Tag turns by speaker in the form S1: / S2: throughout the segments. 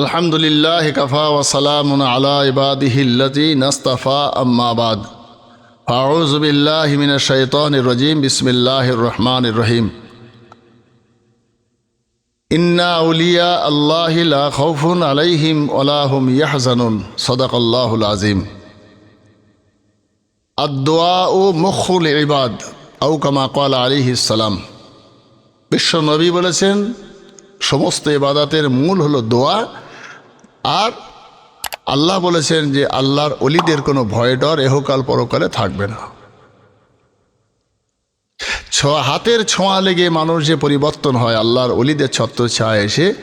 S1: আলহামদুলিল্লাহ কফা ওসালাম আলা ইবাদিহিল্লতি নস্তফা আম্মাবাদ ফাউজবিল্লাহ মিন শৈতান রজিম। বিসমিল্লাহ রহমান রহিম। ইন্না উলিয়া আল্লাহ লা খৌফুন আলাইহিম ওলাহুম ইয়াহজানুন। সদাকল্লাহুল আজিম আদোয়া ও মুখুল ইবাদ আউ কামা কাল আলিহিসাল্লাম বিশ্ব নবী বলেছেন, সমস্ত ইবাদাতের মূল হলো দোয়া আর আল্লাহ বলেছেন যে আল্লাহর অলিদের কোনো ভয় ডর এহকাল পরকালে থাকবে না। ছোঁয়া হাতের ছোঁয়া লেগে মানুষ যে পরিবর্তন হয়, আল্লাহর অলিদের ছত্র ছায় এসে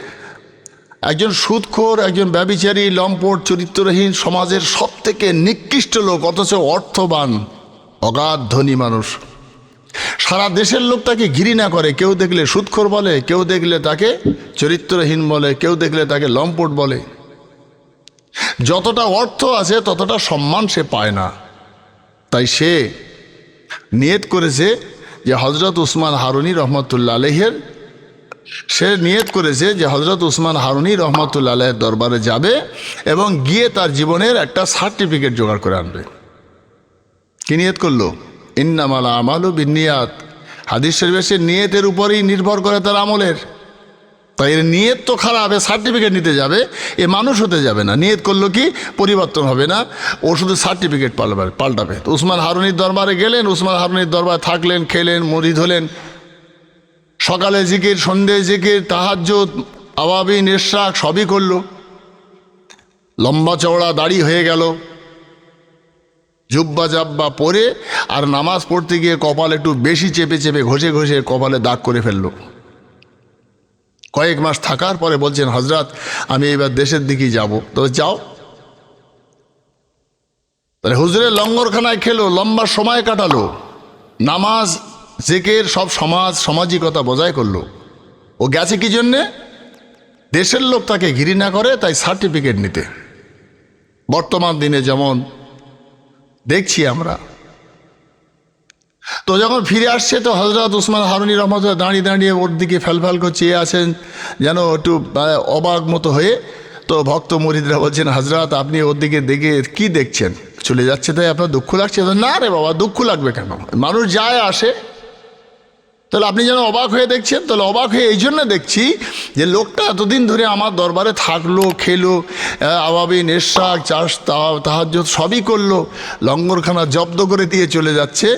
S1: একজন সুদখোর একজন ব্যবিচারী, লম্পট, চরিত্রহীন সমাজের সব থেকে নিকৃষ্ট লোক, অথচ অর্থবান, অগাধ ধনী মানুষ। সারা দেশের লোক তাকে ঘৃণা করে। কেউ দেখলে সুদখোর বলে, কেউ দেখলে তাকে চরিত্রহীন বলে, কেউ দেখলে তাকে লম্পট বলে। যতটা অর্থ আছে, ততটা সম্মান সে পায় না। তাই সে নিয়ত করেছে যে হজরত উসমান হারুনি রহমতুল্লা আলহের সে নিয়ত করেছে যে হজরত উসমান হারুনি রহমতুল্লা আলহের দরবারে যাবে এবং গিয়ে তার জীবনের একটা সার্টিফিকেট জোগাড় করে আনবে। কি নিয়ত করল? ইন্নামাল আমালু বিনিয়াত। হাদিস শরীফে সে নিয়তের উপরেই নির্ভর করে তার আমলের। তাই এর নিয়ত তো খারাপ সার্টিফিকেট নিতে যাবে, এ মানুষ হতে যাবে না। নিয়ত করল কি? পরিবর্তন হবে না। ও শুধু সার্টিফিকেট পাল্টাবে পাল্টাবে। তো উসমান হারুনির দরবারে গেলেন, উসমান হারুনির দরবারে থাকলেন, খেলেন মরিদ হলেন। সকালে জিকির সন্ধে জিকির, তাহাজ্জুদ আবাবি নিঃশ্বাস সবই করল। লম্বা চওড়া দাড়ি হয়ে গেল। জুব্বা জাব্বা পরে আর নামাজ পড়তে গিয়ে কপাল একটু বেশি চেপে চেপে ঘষে ঘষে কপালে দাগ করে ফেলল। কয়েক মাস থাকার পরে বলছেন হজরত আমি এবার দেশের দিকেই যাব। তো যাও। তাহলে হুজুরের লঙ্গরখানায় খেলো, লম্বা সময় কাটালো, নামাজ, জেকের সব সমাজ, সামাজিকতা বজায় করল। ও গেছে কি জন্যে? দেশের লোক তাকে ঘৃণা করে, তাই সার্টিফিকেট নিতে। বর্তমান দিনে যেমন দেখছি আমরা তো যখন ফিরে আসছে, তো হজরত উসমান হারুনি রহমত দাঁড়িয়ে দাঁড়িয়ে ওর দিকে ফ্যালফ্যাল করে চেয়ে আছেন, যেন একটু অবাক মতো হয়ে, তো ভক্ত মরিদরা বলছেন হজরত আপনি ওর দিকে দেখে কি দেখছেন? চলে যাচ্ছে, তাই আপনার দুঃখ লাগছে? না রে বাবা, দুঃখ লাগবে কেন? মানুষ যায় আসে তাহলে আপনি যেন অবাক হয়ে দেখছেন, তাহলে অবাক হয়ে এই জন্য দেখছি যে লোকটা এতদিন ধরে আমার দরবারে থাকল, খেলো আবাবি নেশাক, চাষ তাহাজ সবই করল, লঙ্গরখানা জব্দ করে দিয়ে চলে যাচ্ছে,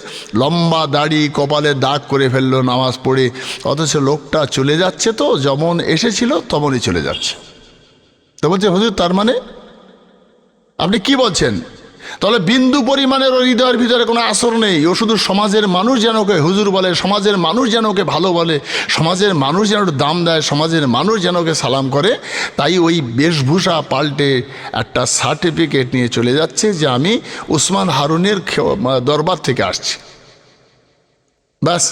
S1: লম্বা দাড়ি কপালে দাগ করে ফেলল, নামাজ পড়ে, অথচ লোকটা চলে যাচ্ছে তো, যেমন এসেছিল তেমনই চলে যাচ্ছে। তো বলছে, হুজুর, তার মানে? আপনি কি বলছেন? তাহলে বিন্দু পরিমাণের ওর হৃদয়ের ভিতরে কোনো আসর নেই। ও শুধু সমাজের মানুষ যেন ওকে হুজুর বলে, সমাজের মানুষ যেন ওকে ভালো বলে, সমাজের মানুষ যেন ওর দাম দেয়, সমাজের মানুষ যেন ওকে সালাম করে। তাই ওই বেশভূষা পাল্টে একটা সার্টিফিকেট নিয়ে চলে যাচ্ছে যে আমি উসমান হারুনের দরবার থেকে আসছি। ব্যাস।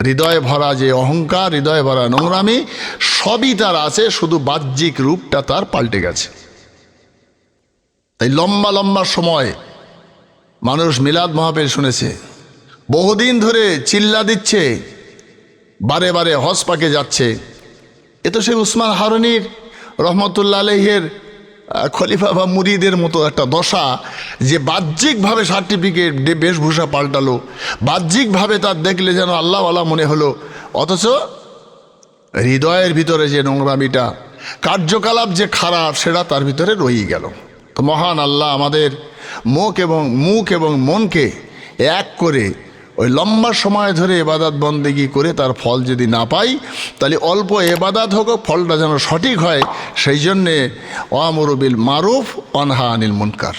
S1: হৃদয়ে ভরা যে অহংকার, হৃদয়ে ভরা নোংরামি, সবই তার আছে, শুধু বাহ্যিক রূপটা তার পাল্টে গেছে। তাই লম্বা লম্বা সময় মানুষ মিলাদ মহাপের শুনেছে। বহুদিন ধরে চিল্লা দিচ্ছে, বারে বারে হজ পাকে যাচ্ছে। এ তো সেই উসমান হারুনির রহমতুল্লা আলহের খলিফা বা মুরিদের মতো একটা দশা যে বাহ্যিকভাবে সার্টিফিকেট বেশভূষা পাল্টালো, বাহ্যিকভাবে তার দেখলে যেন আল্লাহওয়ালা মনে হলো, অথচ হৃদয়ের ভিতরে যে নোংরামিটা, কার্যকলাপ যে খারাপ, সেটা তার ভিতরে রয়েই গেল। তো মহান আল্লাহ আমাদের মুখ এবং মুখ এবং মনকে এক করে ওই লম্বা সময় ধরে এবাদাত বন্দেগি করে তার ফল যদি না পাই, তাহলে অল্প এবাদাত হোক, ফলটা যেন সঠিক হয়, সেই জন্যে অমরবিল মারুফ, অনহা আনিল মুনকার।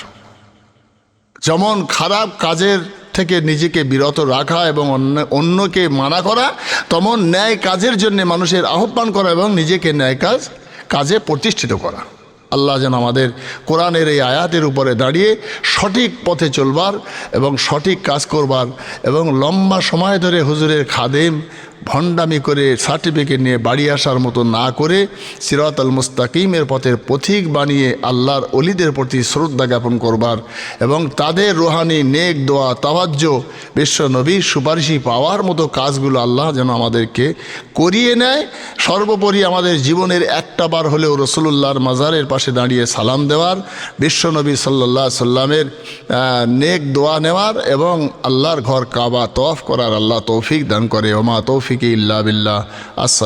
S1: যেমন খারাপ কাজের থেকে নিজেকে বিরত রাখা এবং অন্য, অন্যকে মানা করা, তেমন ন্যায় কাজের জন্য মানুষের আহ্বান করা এবং নিজেকে ন্যায় কাজ, কাজে প্রতিষ্ঠিত করা। আল্লাহ যেন আমাদের কোরআনের এই আয়াতের উপরে দাঁড়িয়ে সঠিক পথে চলবার এবং সঠিক কাজ করবার এবং লম্বা সময় ধরে হুজুরের খাদেম ভণ্ডামি করে সার্টিফিকেট নিয়ে বাড়ি আসার মতো না করে সিরাত আল মুস্তাকিমের পথের পথিক বানিয়ে আল্লাহর অলিদের প্রতি শ্রদ্ধা জ্ঞাপন করবার এবং তাদের রোহানি, নেক দোয়া তাবাজ্য বিশ্ব নবীর সুপারিশি পাওয়ার মতো কাজগুলো আল্লাহ যেন আমাদেরকে করিয়ে নেয়। সর্বোপরি আমাদের জীবনের একটা বার হলেও রসুল্লাহর মাজারের পাশে দাঁড়িয়ে সালাম দেওয়ার বিশ্বনবী সাল্লাহ সাল্লামের নেক দোয়া নেওয়ার এবং আল্লাহর ঘর কাবা তফ করার আল্লাহ তৌফিক দান করে। ওমা তৌফিক ইল্লা বিল্লাহ। আসসালাম